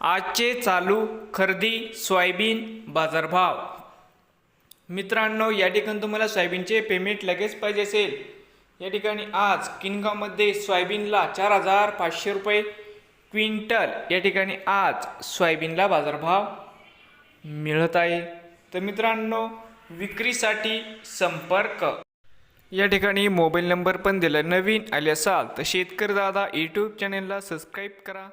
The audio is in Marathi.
आजचे चालू खरेदी सोयाबीन बाजारभाव. मित्रांनो या ठिकाणी तुम्हाला सोयाबीनचे पेमेंट लगेच पाहिजे असेल. या ठिकाणी आज किनगावमध्ये सोयाबीनला चार हजार पाचशे रुपये क्विंटल या ठिकाणी आज सोयाबीनला बाजारभाव मिळत आहे. तर मित्रांनो विक्रीसाठी संपर्क. या ठिकाणी मोबाईल नंबर पण दिला. नवीन आले असाल तर शेतकरी दादा यूट्यूब चॅनेलला सबस्क्राईब करा.